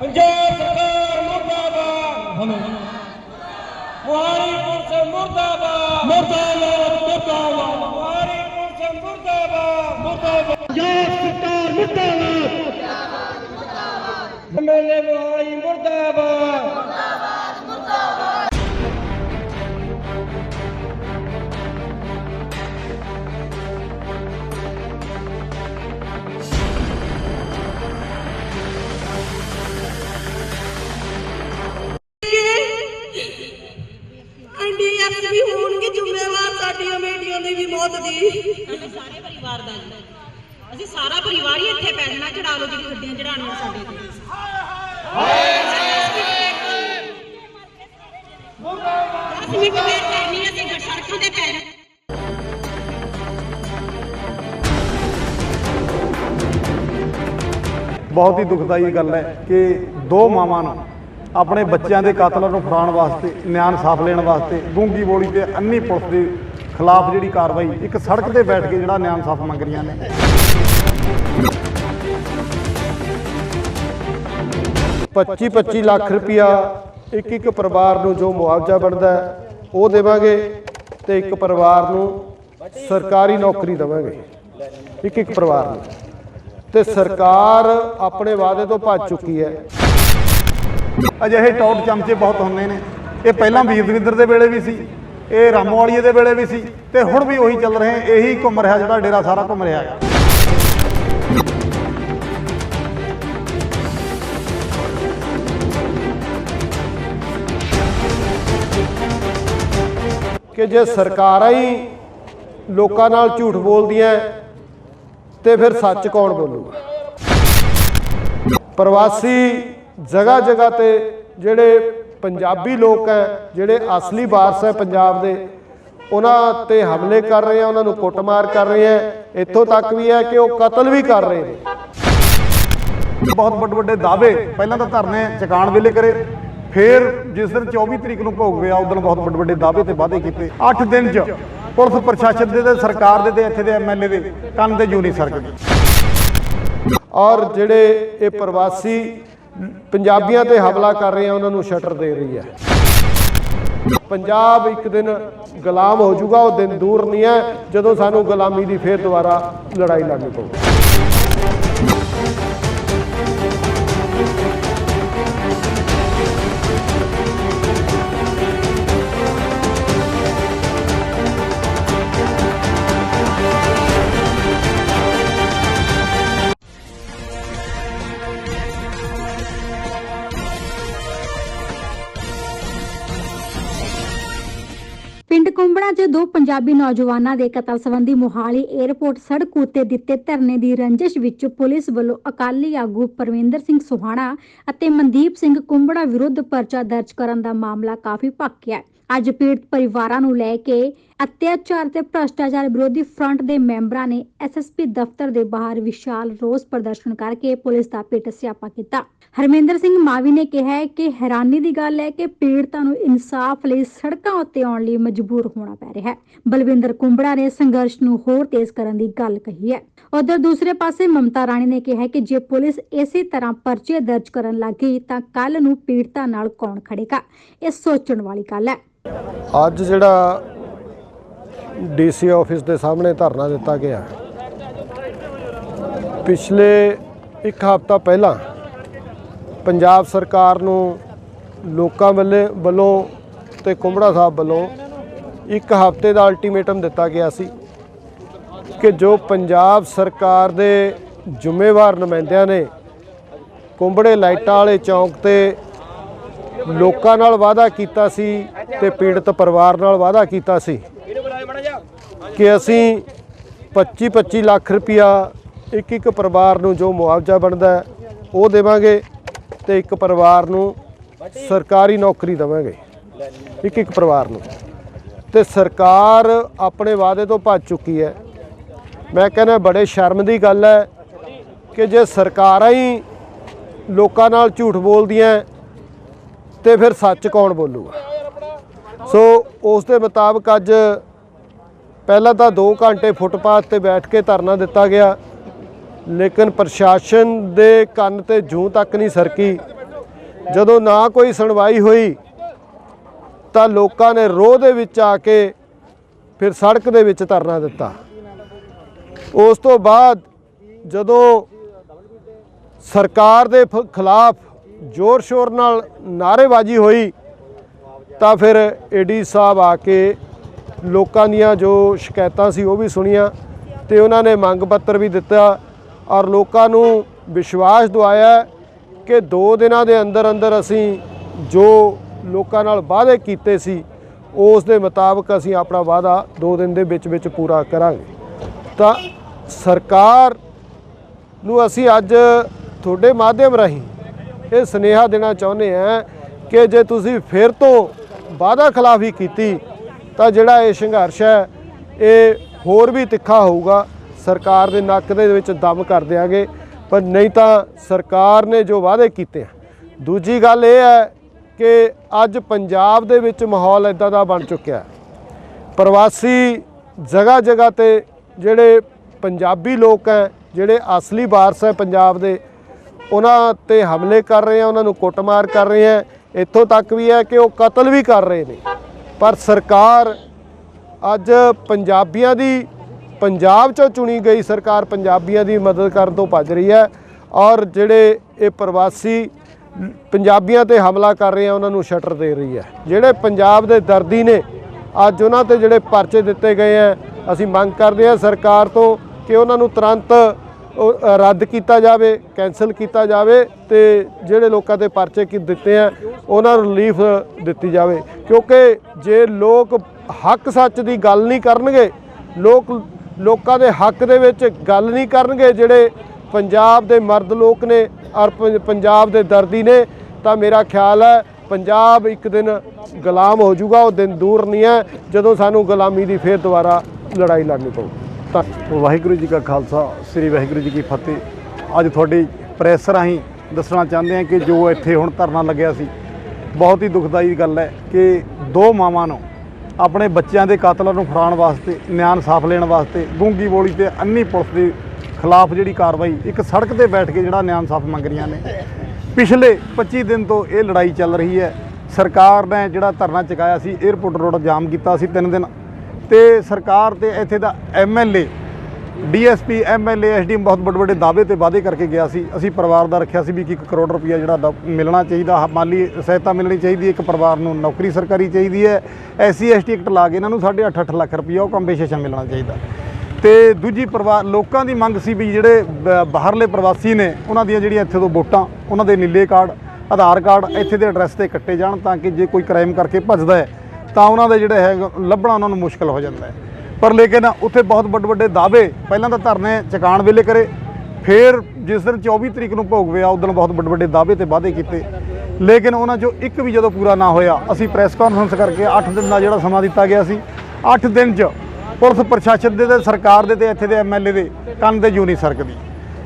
ਪੰਜਾਬ ਸਰਕਾਰ ਮੁਰਦਾਬਾਦ। ਮੁਹਾਰੀ ਪੁਲਿਸ ਮੁਰਦਾਬਾਦ। ਮੁਰਦਾਬਾਦ ਮੁਰਦਾਬਾਦ। ਮੁਹਾਰੀ ਪੁਲਿਸ ਮੁਰਦਾਬਾਦ। ਮੁਰਦਾਬਾਦ। ਪੰਜਾਬ ਸਰਕਾਰ ਮੁਰਦਾਬਾਦ। ਐਮਐਲਏ ਮੁਹਾਰੀ ਐਨਡੀਐਫ ਵੀ ਹੋਣਗੇ ਜ਼ਿੰਮੇਵਾਰ ਸਾਡੀਆਂ ਬੇਟੀਆਂ ਦੀ ਵੀ ਮੌਤ ਦੀ। ਸਾਡੇ ਸਾਰੇ ਪਰਿਵਾਰ ਦਾ ਜੀ। ਅਸੀਂ ਸਾਰਾ ਪਰਿਵਾਰ ਹੀ ਇੱਥੇ ਪੈ ਜਾਣਾ ਚੜਾ ਲਓ ਜਿਹੜੀ ਗੱਡੀਆਂ ਚੜਾਉਣੀਆਂ ਸਾਡੇ ਤੇ। ਦਸ ਮਿੰਟ ਵੇਟ ਕਰਨੀ ਅਸੀਂ ਗ- ਸੜਕਾਂ ਤੇ ਪੈ ਜਾਣਾ ਬਹੁਤ ਹੀ ਦੁਖਦਾਈ ਗੱਲ ਹੈ ਕਿ ਦੋ ਮਾਵਾਂ ਨੂੰ ਆਪਣੇ ਬੱਚਿਆਂ ਦੇ ਕਾਤਲਾਂ ਨੂੰ ਫੜਾਉਣ ਵਾਸਤੇ ਨਿਆਂ ਸਾਫ਼ ਲੈਣ ਵਾਸਤੇ ਗੂੰਗੀ ਬੋਲੀ ਤੇ ਅੰਨੀ ਪੁਲਿਸ ਦੇ ਖਿਲਾਫ ਜਿਹੜੀ ਕਾਰਵਾਈ, ਇੱਕ ਸੜਕ ਤੇ ਬੈਠ ਕੇ ਜਿਹੜਾ ਨਿਆਂ ਸਾਫ਼ ਮੰਗ ਰਹੀਆਂ ਨੇ। 25 25 ਲੱਖ ਰੁਪਇਆ ਇੱਕ ਇੱਕ ਪਰਿਵਾਰ ਨੂੰ ਜੋ ਮੁਆਵਜ਼ਾ ਬਣਦਾ ਉਹ ਦੇਵਾਂਗੇ ਤੇ ਇੱਕ ਪਰਿਵਾਰ ਨੂੰ ਸਰਕਾਰੀ ਨੌਕਰੀ ਦੇਵਾਂਗੇ। ਇੱਕ ਇੱਕ ਪਰਿਵਾਰ ਨੂੰ। ਤੇ ਸਰਕਾਰ ਆਪਣੇ ਵਾਅਦੇ ਤੋਂ ਭੱਜ ਚੁੱਕੀ ਹੈ। ਅਜਿਹੇ ਟੌਪ ਚਮਚੇ ਬਹੁਤ ਹੁੰਦੇ ਨੇ। ਇਹ ਪਹਿਲਾਂ ਵੀਰ ਦਵਿੰਦਰ ਦੇ ਵੇਲੇ ਵੀ ਸੀ, ਇਹ ਰਾਮੋਵਾਲੀਏ ਦੇ ਵੇਲੇ ਵੀ ਸੀ ਤੇ ਹੁਣ ਵੀ ਉਹੀ ਚੱਲ ਰਹੇ ਇਹੀ ਘੁੰਮ ਰਿਹਾ ਜਿਹੜਾ ਡੇਰਾ ਸਾਰਾ ਘੁੰਮ ਰਿਹਾ ਹੈ ਕਿ ਜੇ ਸਰਕਾਰਾਂ ਹੀ ਲੋਕਾਂ ਨਾਲ ਝੂਠ ਬੋਲਦੀਆਂ ਤੇ ਫਿਰ ਸੱਚ ਕੌਣ ਬੋਲੂਗਾ? ਪ੍ਰਵਾਸੀ ਜਗ੍ਹਾ ਜਗ੍ਹਾ ਤੇ ਜਿਹੜੇ ਪੰਜਾਬੀ ਲੋਕ ਹੈ ਜਿਹੜੇ ਅਸਲੀ ਵਾਰਸ ਹੈ ਪੰਜਾਬ ਦੇ ਉਹਨਾਂ ਤੇ ਹਮਲੇ ਕਰ ਰਹੇ ਆ ਉਹਨਾਂ ਨੂੰ ਕੁੱਟਮਾਰ ਕਰ ਰਹੇ ਆ। ਇੱਥੋਂ ਤੱਕ ਵੀ ਹੈ ਕਿ ਉਹ ਕਤਲ ਵੀ ਕਰ ਰਹੇ ਨੇ। ਬਹੁਤ ਵੱਡੇ ਵੱਡੇ ਦਾਅਵੇ ਪਹਿਲਾਂ ਤਾਂ ਧਰਨੇ ਚਕਾਣ ਵੇਲੇ ਕਰੇ ਫਿਰ ਜਿਸ ਦਿਨ 24 ਤਰੀਕ ਨੂੰ ਭੋਗ ਪਿਆ ਉਸ ਦਿਨ ਬਹੁਤ ਵੱਡੇ ਵੱਡੇ ਦਾਅਵੇ ਤੇ ਵਾਅਦੇ ਕੀਤੇ। 8 ਦਿਨ ਚ ਪੁਲਿਸ ਪ੍ਰਸ਼ਾਸਨ ਦੇ ਤੇ ਸਰਕਾਰ ਦੇ ਤੇ ਇੱਥੇ ਦੇ ਐਮਐਲਏ ਦੇ ਕੰਨ ਤੇ ਜੂ ਨਹੀਂ ਸਰਕਦੀ ਔਰ ਜਿਹੜੇ ਇਹ ਪ੍ਰਵਾਸੀ ਪੰਜਾਬੀਆਂ ਤੇ ਹਮਲਾ ਕਰ ਰਹੇ ਆ, ਉਹਨਾਂ ਨੂੰ ਸ਼ਟਰ ਦੇ ਰਹੀ ਹੈ। ਪੰਜਾਬ ਇੱਕ ਦਿਨ ਗੁਲਾਮ ਹੋ ਜਾਊਗਾ, ਉਹ ਦਿਨ ਦੂਰ ਨਹੀਂ ਹੈ, ਜਦੋਂ ਸਾਨੂੰ ਗੁਲਾਮੀ ਦੀ ਫੇਰ ਦੁਬਾਰਾ ਲੜਾਈ ਲੜਨੀ ਪਊਗੀ ਕੁੰਬੜਾ 'ਚ ਦੋ ਪੰਜਾਬੀ ਨੌਜਵਾਨਾਂ ਦੇ ਕਤਲ ਸੰਬੰਧੀ ਮੋਹਾਲੀ 에ਅਰਪੋਰਟ ਸੜਕ ਉੱਤੇ ਦਿੱਤੇ ਧਰਨੇ ਦੀ ਰੰਜਿਸ਼ ਵਿੱਚ ਪੁਲਿਸ ਵੱਲੋਂ ਅਕਾਲੀ ਆਗੂ ਪਰਵਿੰਦਰ ਸਿੰਘ ਸੁਹਾਣਾ ਅਤੇ ਮਨਦੀਪ ਸਿੰਘ ਕੁੰਬੜਾ ਵਿਰੁੱਧ ਪਰਚਾ ਦਰਜ ਕਰਨ ਦਾ ਮਾਮਲਾ ਕਾਫੀ ਭਖ ਅੱਜ ਪੀੜਤ ਪਰਿਵਾਰਾਂ ਨੂੰ ਲੈ ਕੇ ਅਤਿਆਚਾਰ ਤੇ ਭ੍ਰਸ਼ਟਾਚਾਰ ਵਿਰੋਧੀ ਫਰੰਟ ਦੇ ਮੈਂਬਰਾਂ ਨੇ ਐਸਐਸਪੀ ਦਫ਼ਤਰ ਦੇ ਬਾਹਰ ਵਿਸ਼ਾਲ ਰੋਸ ਪ੍ਰਦਰਸ਼ਨ ਕਰਕੇ ਪੁਲਿਸ ਦਾ ਪਿੱਟ ਸਿਆਪਾ ਕੀਤਾ। ਹਰਮਿੰਦਰ ਸਿੰਘ ਮਾਵੀ ਨੇ ਕਿਹਾ ਕਿ ਹੈਰਾਨੀ ਦੀ ਗੱਲ ਹੈ ਕਿ ਪੀੜਤਾਂ ਨੂੰ ਇਨਸਾਫ ਲਈ ਸੜਕਾਂ ਉੱਤੇ ਆਉਣ ਲਈ ਮਜਬੂਰ ਹੋਣਾ ਪੈ ਰਿਹਾ ਹੈ। ਬਲਵਿੰਦਰ ਕੁੰਬੜਾ ਨੇ ਸੰਘਰਸ਼ ਨੂੰ ਹੋਰ ਤੇਜ਼ ਕਰਨ ਦੀ ਗੱਲ ਕਹੀ ਹੈ। ਉਧਰ ਦੂਸਰੇ ਪਾਸੇ ਮਮਤਾ ਰਾਣੀ ਨੇ ਕਿਹਾ ਕਿ ਜੇ ਪੁਲਿਸ ਇਸੇ ਤਰ੍ਹਾਂ ਪਰਚੇ ਦਰਜ ਕਰਨ ਲੱਗੀ ਤਾਂ ਕੱਲ ਨੂੰ ਪੀੜਤਾਂ ਨਾਲ ਕੌਣ ਖੜੇਗਾ? ਇਹ ਸੋਚਣ ਵਾਲੀ ਗੱਲ ਹੈ। ਅੱਜ ਜਿਹੜਾ ਡੀਸੀ ਆਫਿਸ ਦੇ ਸਾਹਮਣੇ ਧਰਨਾ ਦਿੱਤਾ ਗਿਆ। ਪਿਛਲੇ ਇੱਕ ਹਫ਼ਤਾ ਪਹਿਲਾਂ ਪੰਜਾਬ ਸਰਕਾਰ ਨੂੰ ਲੋਕਾਂ ਵੱਲੇ ਵੱਲੋਂ ਤੇ ਕੁੰਬੜਾ ਸਾਹਿਬ ਵੱਲੋਂ ਇੱਕ ਹਫ਼ਤੇ ਦਾ ਅਲਟੀਮੇਟਮ ਦਿੱਤਾ ਗਿਆ ਸੀ ਕਿ ਜੋ ਪੰਜਾਬ ਸਰਕਾਰ ਦੇ ਜ਼ਿੰਮੇਵਾਰ ਨੁਮਾਇੰਦਿਆਂ ਨੇ ਕੁੰਬੜੇ ਲਾਈਟਾਂ ਵਾਲੇ ਚੌਂਕ ਤੇ ਲੋਕਾਂ ਨਾਲ ਵਾਅਦਾ ਕੀਤਾ ਸੀ ਤੇ ਪੀੜਤ ਪਰਿਵਾਰ ਨਾਲ ਵਾਅਦਾ ਕੀਤਾ ਸੀ ਕਿ ਅਸੀਂ 25 25 ਲੱਖ ਰੁਪਇਆ ਇੱਕ ਇੱਕ ਪਰਿਵਾਰ ਨੂੰ ਜੋ ਮੁਆਵਜ਼ਾ ਬਣਦਾ ਉਹ ਦੇਵਾਂਗੇ ਤੇ ਇੱਕ ਪਰਿਵਾਰ ਨੂੰ ਸਰਕਾਰੀ ਨੌਕਰੀ ਦੇਵਾਂਗੇ। ਇੱਕ ਇੱਕ ਪਰਿਵਾਰ ਨੂੰ। ਤੇ ਸਰਕਾਰ ਆਪਣੇ ਵਾਅਦੇ ਤੋਂ ਭੱਜ ਚੁੱਕੀ ਹੈ। ਮੈਂ ਕਹਿੰਦਾ ਬੜੇ ਸ਼ਰਮ ਦੀ ਗੱਲ ਹੈ ਕਿ ਜੇ ਸਰਕਾਰਾਂ ਹੀ ਲੋਕਾਂ ਨਾਲ ਝੂਠ ਬੋਲਦੀਆਂ ਤੇ ਫਿਰ ਸੱਚ ਕੌਣ ਬੋਲੂਗਾ? ਸੋ ਉਸ ਦੇ ਮੁਤਾਬਕ ਅੱਜ ਪਹਿਲਾਂ ਤਾਂ 2 ਘੰਟੇ ਫੁੱਟਪਾਥ ਤੇ ਬੈਠ ਕੇ ਧਰਨਾ ਦਿੱਤਾ ਗਿਆ, ਲੇਕਿਨ ਪ੍ਰਸ਼ਾਸਨ ਦੇ ਕੰਨ ਤੇ ਜੂੰ ਤੱਕ ਨਹੀਂ ਸਰਕੀ। ਜਦੋਂ ਨਾ ਕੋਈ ਸੁਣਵਾਈ ਹੋਈ, ਤਾਂ ਲੋਕਾਂ ਨੇ ਰੋਹ ਦੇ ਵਿੱਚ ਆ ਕੇ ਫਿਰ ਸੜਕ ਦੇ ਵਿੱਚ ਧਰਨਾ ਦਿੱਤਾ। ਉਸ ਤੋਂ ਬਾਅਦ ਜਦੋਂ ਸਰਕਾਰ ਦੇ ਫ- ਖਿਲਾਫ ਜ਼ੋਰ ਸ਼ੋਰ ਨਾਲ ਨਾਅਰੇਬਾਜ਼ੀ ਹੋਈ, ਤਾਂ ਫਿਰ ਏਡੀ ਸਾਹਿਬ ਆ ਕੇ ਲੋਕਾਂ ਦੀਆਂ ਜੋ ਸ਼ਿਕਾਇਤਾਂ ਸੀ ਉਹ ਵੀ ਸੁਣੀਆਂ ਤੇ ਉਹਨਾਂ ਨੇ ਮੰਗ ਪੱਤਰ ਵੀ ਦਿੱਤਾ ਔਰ ਲੋਕਾਂ ਨੂੰ ਵਿਸ਼ਵਾਸ ਦਿਵਾਇਆ ਕਿ 2 ਦਿਨਾਂ ਦੇ ਅੰਦਰ ਅੰਦਰ ਅਸੀਂ ਜੋ ਲੋਕਾਂ ਨਾਲ ਵਾਅਦੇ ਕੀਤੇ ਸੀ, ਉਸ ਦੇ ਮੁਤਾਬਕ ਅਸੀਂ ਆਪਣਾ ਵਾਅਦਾ 2 ਦਿਨ ਦੇ ਵਿੱਚ ਵਿੱਚ ਪੂਰਾ ਕਰਾਂਗੇ। ਤਾਂ ਸਰਕਾਰ ਨੂੰ ਅਸੀਂ ਅੱਜ ਤੁਹਾਡੇ ਮਾਧਿਅਮ ਰਾਹੀਂ ਇਹ ਸੁਨੇਹਾ ਦੇਣਾ ਚਾਹੁੰਦੇ ਹਾਂ ਕਿ ਜੇ ਤੁਸੀਂ ਫਿਰ ਤੋਂ ਵਾਅਦਾ ਖਿਲਾਫੀ ਕੀਤੀ ਤਾਂ ਜਿਹੜਾ ਇਹ ਸੰਘਰਸ਼ ਹੈ, ਇਹ ਹੋਰ ਵੀ ਤਿੱਖਾ ਹੋਊਗਾ। ਸਰਕਾਰ ਦੇ ਨੱਕ ਦੇ ਵਿੱਚ ਦਮ ਕਰ ਦਿਆਂਗੇ। ਪਰ ਨਹੀਂ ਤਾਂ ਸਰਕਾਰ ਨੇ ਜੋ ਵਾਅਦੇ ਕੀਤੇ ਆ, ਦੂਜੀ ਗੱਲ ਇਹ ਹੈ ਕਿ ਅੱਜ ਪੰਜਾਬ ਦੇ ਵਿੱਚ ਮਾਹੌਲ ਇਦਾਂ ਦਾ ਬਣ ਚੁੱਕਿਆ ਪ੍ਰਵਾਸੀ ਜਗ੍ਹਾ ਜਗ੍ਹਾ ਤੇ ਜਿਹੜੇ ਪੰਜਾਬੀ ਲੋਕ ਹੈ, ਜਿਹੜੇ ਅਸਲੀ ਵਾਰਸ ਹੈ ਪੰਜਾਬ ਦੇ, ਉਹਨਾਂ ਤੇ ਹਮਲੇ ਕਰ ਰਹੇ ਆ, ਉਹਨਾਂ ਨੂੰ ਕੁੱਟਮਾਰ ਕਰ ਰਹੇ ਆ। ਇੱਥੋਂ ਤੱਕ ਵੀ ਹੈ ਕਿ ਉਹ ਕਤਲ ਵੀ ਕਰ ਰਹੇ ਨੇ। ਪਰ ਸਰਕਾਰ ਅੱਜ ਪੰਜਾਬੀਆਂ ਦੀ, ਪੰਜਾਬ ਚੋਂ ਚੁਣੀ ਗਈ ਸਰਕਾਰ ਪੰਜਾਬੀਆਂ ਦੀ ਮਦਦ ਕਰਨ ਤੋਂ ਭੱਜ ਰਹੀ ਹੈ ਔਰ ਜਿਹੜੇ ਇਹ ਪ੍ਰਵਾਸੀ ਪੰਜਾਬੀਆਂ ਤੇ ਹਮਲਾ ਕਰ ਰਹੇ ਆ, ਉਹਨਾਂ ਨੂੰ ਸ਼ਟਰ ਦੇ ਰਹੀ ਹੈ। ਜਿਹੜੇ ਪੰਜਾਬ ਦੇ ਦਰਦੀ ਨੇ, ਅੱਜ ਉਹਨਾਂ ਤੇ ਜਿਹੜੇ ਪਰਚੇ ਦਿੱਤੇ ਗਏ ਆ, ਅਸੀਂ ਮੰਗ ਕਰਦੇ ਆ ਸਰਕਾਰ ਤੋਂ ਕਿ ਉਹਨਾਂ ਨੂੰ ਤੁਰੰਤ ਰੱਦ ਕੀਤਾ ਜਾਵੇ ਕੈਨਸਲ ਕੀਤਾ ਜਾਵੇ ਤੇ ਜਿਹੜੇ ਲੋਕਾਂ ਤੇ ਪਰਚੇ ਕੀ ਦਿੱਤੇ ਆ, ਉਹਨਾਂ ਨੂੰ ਰਿਲੀਫ ਦਿੱਤੀ ਜਾਵੇ। ਕਿਉਂਕਿ ਜੇ ਲੋਕ ਹੱਕ ਸੱਚ ਦੀ ਗੱਲ ਨਹੀਂ ਕਰਨਗੇ, ਲੋਕ, ਲੋਕਾਂ ਦੇ ਹੱਕ ਦੇ ਵਿੱਚ ਗੱਲ ਨਹੀਂ ਕਰਨਗੇ, ਜਿਹੜੇ ਪੰਜਾਬ ਦੇ ਮਰਦ ਲੋਕ ਨੇ ਔਰ ਪੰਜਾਬ ਦੇ ਦਰਦੀ ਨੇ, ਤਾਂ ਮੇਰਾ ਖਿਆਲ ਹੈ ਪੰਜਾਬ ਇੱਕ ਦਿਨ ਗੁਲਾਮ ਹੋ ਜਾਊਗਾ, ਉਹ ਦਿਨ ਦੂਰ ਨਹੀਂ ਹੈ, ਜਦੋਂ ਸਾਨੂੰ ਗੁਲਾਮੀ ਦੀ ਫੇਰ ਦੁਬਾਰਾ ਲੜਾਈ ਲੜਨੀ ਪਊ। ਤਾਂ ਵਾਹਿਗੁਰੂ ਜੀ ਕਾ ਖਾਲਸਾ, ਸ੍ਰੀ ਵਾਹਿਗੁਰੂ ਜੀ ਕੀ ਫਤਿਹ। ਅੱਜ ਤੁਹਾਡੀ ਪ੍ਰੈਸ ਰਾਹੀਂ ਦੱਸਣਾ ਚਾਹੁੰਦੇ ਹਾਂ ਕਿ ਜੋ ਇੱਥੇ ਹੁਣ ਧਰਨਾ ਲੱਗਿਆ ਸੀ, ਬਹੁਤ ਹੀ ਦੁਖਦਾਈ ਗੱਲ ਹੈ ਕਿ ਦੋ ਮਾਵਾਂ ਨੂੰ ਆਪਣੇ ਬੱਚਿਆਂ ਦੇ ਕਾਤਲਾਂ ਨੂੰ ਫੜਾਉਣ ਵਾਸਤੇ ਨਿਆਂ ਸਾਫ਼ ਲੈਣ ਵਾਸਤੇ ਗੂੰਗੀ ਬੋਲੀ ਤੇ ਅੰਨੀ ਪੁਲਿਸ ਦੇ ਖਿਲਾਫ ਜਿਹੜੀ ਕਾਰਵਾਈ, ਇੱਕ ਸੜਕ ਤੇ ਬੈਠ ਕੇ ਜਿਹੜਾ ਨਿਆਂ ਸਾਫ਼ ਮੰਗ ਰਹੀਆਂ ਨੇ। ਪਿਛਲੇ 25 ਦਿਨ ਤੋਂ ਇਹ ਲੜਾਈ ਚੱਲ ਰਹੀ ਹੈ। ਸਰਕਾਰ ਨੇ ਜਿਹੜਾ ਧਰਨਾ ਚੁਕਾਇਆ ਸੀ 에ਅਰਪੋਰਟ ਰੋਡ ਜਾਮ ਕੀਤਾ ਸੀ 3 ਦਿਨ ਤੇ ਸਰਕਾਰ ਤੇ ਇੱਥੇ ਦਾ ਐਮਐਲਏ ਡੀਐਸਪੀ ਐਮਐਲਏ ਐਸਡੀਐਮ ਬਹੁਤ ਵੱਡੇ ਵੱਡੇ ਦਾਅਵੇ ਤੇ ਵਾਅਦੇ ਕਰਕੇ ਗਿਆ ਸੀ। ਅਸੀਂ ਪਰਿਵਾਰ ਦਾ ਰੱਖਿਆ ਸੀ ਵੀ ਕਿ 1 ਕਰੋੜ ਰੁਪਇਆ ਜਿਹੜਾ ਦ- ਮਿਲਣਾ ਚਾਹੀਦਾ ਮਾਲੀ ਸਹਾਇਤਾ ਮਿਲਣੀ ਚਾਹੀਦੀ ਇੱਕ ਪਰਿਵਾਰ ਨੂੰ ਨੌਕਰੀ ਸਰਕਾਰੀ ਚਾਹੀਦੀ ਹੈ। ਐਸਸੀ, ਐਸਟੀ ਐਕਟ ਲਾ ਕੇ ਇਹਨਾਂ ਨੂੰ 8.5 ਲੱਖ ਰੁਪਇਆ ਉਹ ਕੰਪਨਸੇਸ਼ਨ ਮਿਲਣਾ ਚਾਹੀਦਾ। ਤੇ ਦੂਜੀ ਪਰਿਵਾਰ ਲੋਕਾਂ ਦੀ ਮੰਗ ਸੀ ਵੀ ਜਿਹੜੇ ਬ- ਬਾਹਰਲੇ ਪ੍ਰਵਾਸੀ ਨੇ, ਉਹਨਾਂ ਦੀਆਂ ਜਿਹੜੀਆਂ ਇੱਥੇ ਤੋਂ ਵੋਟਾਂ, ਉਹਨਾਂ ਦੇ ਨੀਲੇ ਕਾਰਡ, ਆਧਾਰ ਕਾਰਡ ਇੱਥੇ ਦੇ ਐਡਰੈਸ ਤੇ ਕੱਟੇ ਜਾਣ ਤਾਂ ਕਿ ਜੇ ਕੋਈ ਕ੍ਰਾਈਮ ਕਰਕੇ ਭੱਜਦਾ ਹੈ ਤਾਂ ਉਹਨਾਂ ਦੇ ਜਿਹੜੇ ਹੈ ਲੱਭਣਾ ਉਹਨਾਂ ਨੂੰ ਮੁਸ਼ਕਲ ਹੋ ਜਾਂਦਾ ਹੈ। ਪਰ ਲੇਕਿਨ ਉੱਥੇ ਬਹੁਤ ਵੱਡੇ ਵੱਡੇ ਦਾਅਵੇ ਪਹਿਲਾਂ ਤਾਂ ਧਰਨੇ ਚਕਾਣ ਵੇਲੇ ਕਰੇ, ਫਿਰ ਜਿਸ ਦਿਨ 24 ਤਰੀਕ ਨੂੰ ਭੋਗ ਪਿਆ ਉਸ ਦਿਨ ਬਹੁਤ ਵੱਡੇ ਵੱਡੇ ਦਾਅਵੇ ਤੇ ਵਾਅਦੇ ਕੀਤੇ। ਲੇਕਿਨ ਉਹਨਾਂ ਚੋਂ ਇੱਕ ਵੀ ਜਦੋਂ ਪੂਰਾ ਨਾ ਹੋਇਆ, ਅਸੀਂ ਪ੍ਰੈਸ ਕਾਨਫਰੰਸ ਕਰਕੇ 8 ਦਿਨ ਦਾ ਜਿਹੜਾ ਸਮਾਂ ਦਿੱਤਾ ਗਿਆ ਸੀ 8 ਦਿਨ 'ਚ ਪੁਲਿਸ ਪ੍ਰਸ਼ਾਸਨ ਦੇ ਤੇ, ਸਰਕਾਰ ਦੇ ਤੇ, ਇੱਥੇ ਦੇ ਐਮਐਲਏ ਦੇ ਕੰਨ ਦੇ ਜੂ ਨਹੀਂ ਸਰਕਦੀ।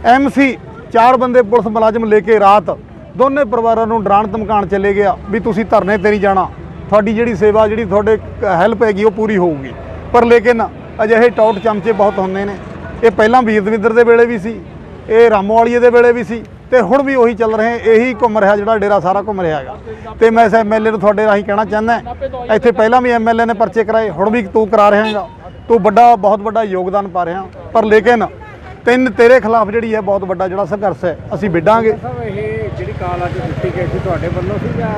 ਐਮਸੀ ਚਾਰ ਬੰਦੇ ਪੁਲਿਸ ਮੁਲਾਜ਼ਮ ਲੈ ਕੇ ਰਾਤ ਦੋਨੇ ਪਰਿਵਾਰਾਂ ਨੂੰ ਡਰਾਣ ਧਮਕਾਉਣ ਚਲੇ ਗਿਆ ਵੀ ਤੁਸੀਂ ਧਰਨੇ ਤੇ ਨਹੀਂ ਜਾਣਾ। ਤੁਹਾਡੀ ਜਿਹੜੀ ਸੇਵਾ, ਜਿਹੜੀ ਤੁਹਾਡੇ ਹੈਲਪ ਹੈਗੀ, ਉਹ ਪੂਰੀ ਹੋਊਗੀ। ਪਰ ਲੇਕਿਨ ਅਜਿਹੇ ਟੌਟ ਚਮਚੇ ਬਹੁਤ ਹੁੰਦੇ ਨੇ। ਇਹ ਪਹਿਲਾਂ ਵੀਰ ਦਵਿੰਦਰ ਦੇ ਵੇਲੇ ਵੀ ਸੀ, ਇਹ ਰਾਮੋਵਾਲੀਏ ਦੇ ਵੇਲੇ ਵੀ ਸੀ, ਤੇ ਹੁਣ ਵੀ ਉਹੀ ਚੱਲ ਰਹੇ, ਇਹੀ ਘੁੰਮ ਰਿਹਾ ਜਿਹੜਾ ਡੇਰਾ ਸਾਰਾ ਘੁੰਮ ਰਿਹਾ ਹੈਗਾ। ਤੇ ਮੈਂ ਇਸ ਐਮਐਲਏ ਨੂੰ ਤੁਹਾਡੇ ਰਾਹੀਂ ਕਹਿਣਾ ਚਾਹੁੰਦਾ ਇੱਥੇ ਪਹਿਲਾਂ ਵੀ ਐਮਐਲਏ ਨੇ ਪਰਚੇ ਕਰਾਏ, ਹੁਣ ਵੀ ਤੂੰ ਕਰਾ ਰਿਹਾ ਹੈਗਾ। ਤੂੰ ਵੱਡਾ, ਬਹੁਤ ਵੱਡਾ ਯੋਗਦਾਨ ਪਾ ਰਿਹਾ। ਪਰ ਲੇਕਿਨ ਤਿੰਨ ਤੇਰੇ ਖਿਲਾਫ ਜਿਹੜੀ ਹੈ, ਬਹੁਤ ਵੱਡਾ ਜਿਹੜਾ ਸੰਘਰਸ਼ ਹੈ, ਅਸੀਂ ਵਿੱਢਾਂਗੇ। ਕਾਲ ਅੱਜ ਦਿੱਤੀ ਗਈ ਸੀ ਤੁਹਾਡੇ ਵੱਲੋਂ ਸੀ ਜਾਂ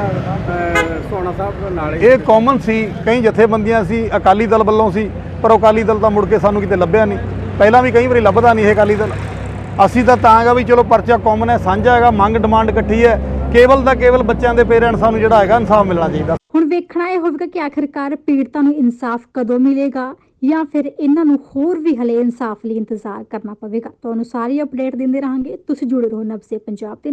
ਸੋਨਾ ਸਾਹਿਬ ਨਾਲ ਇਹ ਕਾਮਨ ਸੀ ਕਈ ਜਥੇਬੰਦੀਆਂ ਸੀ ਅਕਾਲੀ ਦਲ ਵੱਲੋਂ ਸੀ ਪਰ ਉਹ ਅਕਾਲੀ ਦਲ ਤਾਂ ਮੁੜ ਕੇ ਸਾਨੂੰ ਕਿਤੇ ਲੱਭਿਆ ਨਹੀਂ। ਪਹਿਲਾਂ ਵੀ ਕਈ ਵਾਰੀ ਲੱਭਦਾ ਨਹੀਂ ਇਹ ਅਕਾਲੀ ਦਲ। ਅਸੀਂ ਤਾਂ ਤਾਂ ਹੈਗਾ ਵੀ ਚਲੋ ਪਰਚਾ ਕਾਮਨ ਹੈ ਸਾਂਝਾ ਹੈਗਾ ਮੰਗ ਡਿਮਾਂਡ ਇਕੱਠੀ ਹੈ। ਕੇਵਲ ਦਾ ਕੇਵਲ ਬੱਚਿਆਂ ਦੇ ਪੇਰੈਂਟਸ ਨੂੰ ਜਿਹੜਾ ਹੈਗਾ ਇਨਸਾਫ ਮਿਲਣਾ ਚਾਹੀਦਾ। ਹੁਣ ਵੇਖਣਾ ਇਹ ਹੋਵੇਗਾ ਕਿ ਆਖਿਰਕਾਰ ਪੀੜਤਾਂ ਨੂੰ ਇਨਸਾਫ ਕਦੋਂ ਮਿਲੇਗਾ ਜਾਂ ਫਿਰ ਇਹਨਾਂ ਨੂੰ ਹੋਰ ਵੀ ਹਲੇ ਇਨਸਾਫ ਲਈ ਇੰਤਜ਼ਾਰ ਕਰਨਾ ਪਵੇਗਾ। ਤੁਹਾਨੂੰ ਸਾਰੀ ਅਪਡੇਟ ਦਿੰਦੇ ਰਹਾਂਗੇ। ਤੁਸੀਂ ਜੁੜੇ ਰਹੋ ਨਬਸੇ ਪੰਜਾਬ ਦੇ ਨਾਲ।